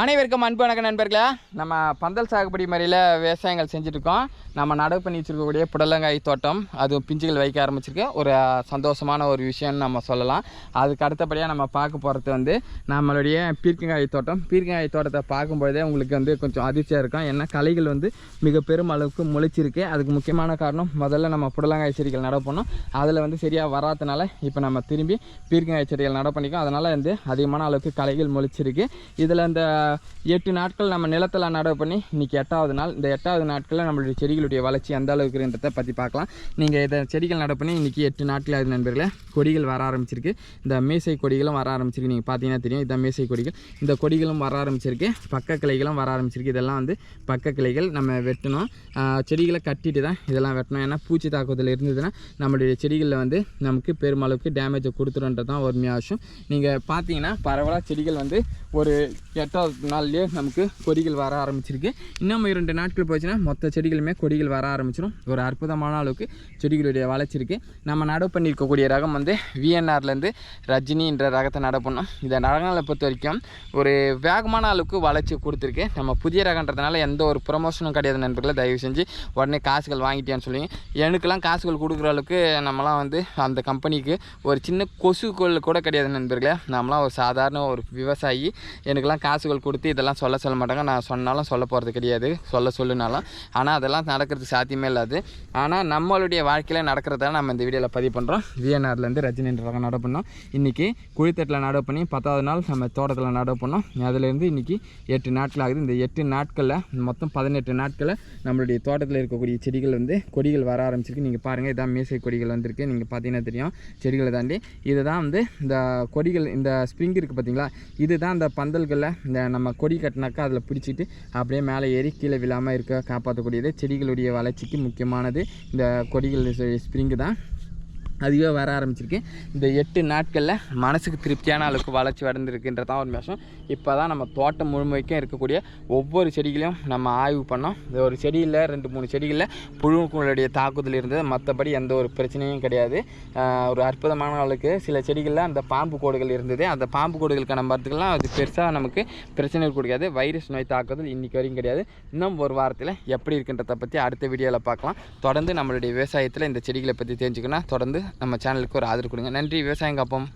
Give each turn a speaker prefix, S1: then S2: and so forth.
S1: அனைவருக்கும் அன்பு வணக்கம் நண்பர்களே. நம்ம பந்தல் சாகுபடி முறையில் விவசாயங்கள் செஞ்சுட்ருக்கோம். நம்ம நடவு பண்ணி வச்சுருக்கக்கூடிய புடலங்காய் தோட்டம் அது பிஞ்சுகள் வைக்க ஆரம்பிச்சிருக்கு. ஒரு சந்தோஷமான ஒரு விஷயம்னு நம்ம சொல்லலாம். அதுக்கு அடுத்தபடியாக நம்ம பார்க்க போகிறது வந்து நம்மளுடைய பீர்க்கங்காய் தோட்டம். பீர்க்கங்காய் தோட்டத்தை பார்க்கும்பொழுதே உங்களுக்கு வந்து கொஞ்சம் அதிர்ச்சியாக இருக்கும். ஏன்னா கலைகள் வந்து மிக பெரும் அளவுக்கு முளைச்சிருக்கு. அதுக்கு முக்கியமான காரணம் முதல்ல நம்ம புடலங்காய் செடிகள் நடவு பண்ணோம் அதில் வந்து சரியாக வராதனால இப்போ நம்ம திரும்பி பீர்க்கங்காய் செடிகள் நடவு பண்ணிக்கோம். அதனால் வந்து அதிகமான அளவுக்கு களைகள் முளைச்சிருக்கு. இதில் இந்த எட்டு நாட்கள் நம்ம நிலத்தில் நடவு பண்ணி இன்றைக்கி எட்டாவது நாள். இந்த எட்டாவது நாட்களில் நம்மளுடைய செடிகளுடைய வளர்ச்சி எந்த அளவுக்கு இருந்ததை பற்றி பார்க்கலாம். நீங்கள் இதை செடிகள் நடவு பண்ணி இன்றைக்கி எட்டு நாட்கள் ஆகுது நண்பர்களே. கொடிகள் வர ஆரம்பிச்சிருக்கு. இந்த மேசை கொடிகளும் வர ஆரம்பிச்சிருக்கு. நீங்கள் பார்த்தீங்கன்னா தெரியும் இதான் மேசை கொடிகள். இந்த கொடிகளும் வர ஆரம்பிச்சிருக்கு. பக்க கிளைகளும் வர ஆரம்பிச்சிருக்கு. இதெல்லாம் வந்து பக்க கிளைகள் நம்ம வெட்டணும். செடிகளை கட்டிட்டு தான் இதெல்லாம் வெட்டணும். ஏன்னா பூச்சி தாக்குதல் இருந்ததுன்னா நம்மளுடைய செடிகளில் வந்து நமக்கு பெருமளவுக்கு டேமேஜை கொடுத்துருன்றது தான் ஒரு விஷயம். நீங்கள் பார்த்தீங்கன்னா பரவலாக செடிகள் வந்து ஒரு எட்டாவது நாள்லேயே நமக்கு கொடிகள் வர ஆரம்பிச்சிருக்கு. இன்னும் இரண்டு நாட்கள் போச்சுன்னா மொத்த செடிகளுமே கொடிகள் வர ஆரம்பிச்சிடும் ஒரு அற்புதமான அளவுக்கு செடிகளுடைய வளர்ச்சி இருக்குது நம்ம நடவு பண்ணியிருக்கக்கூடிய ரகம் வந்து விஎன்ஆர்லேருந்து ரஜினின்ற ரகத்தை நட பண்ணோம். இந்த ரகங்களை பொறுத்த வரைக்கும் ஒரு வேகமான அளவுக்கு வளர்ச்சி கொடுத்துருக்கு. நம்ம புதிய ரகன்றதுனால எந்த ஒரு ப்ரொமோஷனும் கிடையாது நண்பர்களை. தயவு செஞ்சு உடனே காசுகள் வாங்கிட்டேன்னு சொல்லி எனக்குலாம் காசுகள் கொடுக்குற அளவுக்கு நம்மலாம் வந்து அந்த கம்பெனிக்கு ஒரு சின்ன கொசுக்கள் கூட கிடையாது நண்பர்களே. நம்மளாம் ஒரு சாதாரண ஒரு விவசாயி. எனக்குலாம் காசுகள் கொடுத்து இதெல்லாம் சொல்ல சொல்ல மாட்டாங்க. நான் சொன்னாலும் சொல்ல போகிறது கிடையாது. சொல்ல சொல்லுனாலும். ஆனால் அதெல்லாம் நடக்கிறது சாத்தியமே இல்லாது ஆனால் நம்மளுடைய வாழ்க்கையில் நடக்கிறதால நம்ம இந்த வீடியோவில் பதிவு பண்ணுறோம் விஎன்ஆர்லேருந்து ரஜினின்றவங்க நடவு பண்ணோம். இன்றைக்கி குழித்தட்டில் நடவு பண்ணி பத்தாவது நாள் நம்ம தோட்டத்தில் நடவு பண்ணோம். அதுலேருந்து இன்றைக்கி எட்டு நாட்கள் ஆகுது. இந்த எட்டு நாட்களில் மொத்தம் பதினெட்டு நாட்களில் நம்மளுடைய தோட்டத்தில் இருக்கக்கூடிய செடிகள் வந்து கொடிகள் வர ஆரம்பிச்சிருக்கு. நீங்கள் பாருங்கள் இதான் மீசை கொடிகள் வந்திருக்கு. நீங்கள் பார்த்தீங்கன்னா தெரியும் செடிகளை தாண்டி. இதுதான் வந்து இந்த கொடிகள் இந்த ஸ்ப்ரிங் இருக்குது பார்த்தீங்களா இதுதான் இந்த பந்தல்களில் இந்த நம்ம கொடி கட்டினாக்கா அதில் பிடிச்சிட்டு அப்படியே மேலே ஏறி கீழே விழாமல் இருக்க காப்பாற்றக்கூடியது செடிகளுடைய வளர்ச்சிக்கு முக்கியமானது இந்த கொடிகள் ஸ்ப்ரிங்கு தான். அதுவே வர ஆரம்பிச்சிருக்கு. இந்த எட்டு நாட்களில் மனசுக்கு திருப்தியான அளவுக்கு வளர்ச்சி அடைந்திருக்குன்றது தான் ஒரு மேஷம் இப்போ தான் நம்ம தோட்டம் முழுமைக்கும் இருக்கக்கூடிய ஒவ்வொரு செடிகளையும் நம்ம ஆய்வு பண்ணோம். இந்த ஒரு செடியில் ரெண்டு மூணு செடிகளில் புழுக்களுடைய தாக்குதல் இருந்தது. மற்றபடி எந்த ஒரு பிரச்சனையும் கிடையாது. ஒரு அற்புதமான அளவுக்கு சில செடிகளில் அந்த பாம்பு கோடுகள் இருந்தது. அந்த பாம்பு கோடுகளுக்கான மருந்துகள்லாம் அது பெருசாக நமக்கு பிரச்சனை கொடுக்காது. வைரஸ் நோய் தாக்குதல் இன்றைக்கி வரைக்கும் கிடையாது. இன்னும் ஒரு வாரத்தில் எப்படி இருக்குன்றதை பற்றி அடுத்த வீடியோவில் பார்க்கலாம். தொடர்ந்து நம்மளுடைய விவசாயத்தில் இந்த செடிகளை பற்றி தெரிஞ்சுக்கணும் தொடர்ந்து நம்ம சேனலுக்கு ஒரு ஆதரவு கொடுங்க. நன்றி. விவசாயம் காப்போம்.